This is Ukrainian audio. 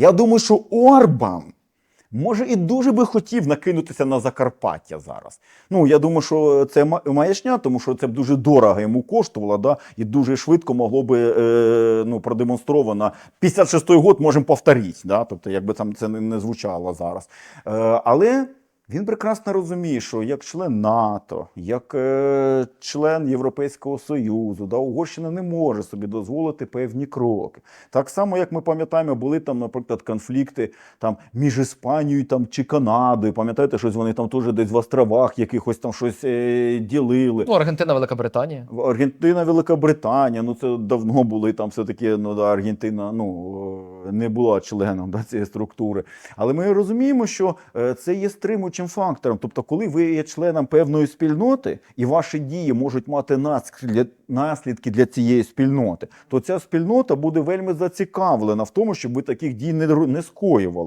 Я думаю, що Орбан може і дуже би хотів накинутися на Закарпаття зараз. Ну я думаю, що це маячня, тому що це б дуже дорого йому коштувало, да, і дуже швидко могло би е, ну, продемонстровано. 56-й год можемо повторити, да, тобто, якби там це не, звучало зараз. Е, але. Він прекрасно розуміє, що як член НАТО, як е, член Європейського Союзу, да, Угорщина не може собі дозволити певні кроки. Так само, як ми пам'ятаємо, були там, наприклад, конфлікти там, між Іспанією там, чи Канадою. Пам'ятаєте, щось вони там теж десь в островах якихось там щось е, ділили. Ну, Аргентина, Велика Британія. Аргентина, Великобританія, ну це давно були там все-таки ну, да, Аргентина ну, е, не була членом да, цієї структури. Але ми розуміємо, що е, це є стримуючим фактором. Тобто, коли ви є членом певної спільноти і ваші дії можуть мати наслідки для, цієї спільноти, то ця спільнота буде вельми зацікавлена в тому, щоб ви таких дій не скоювали.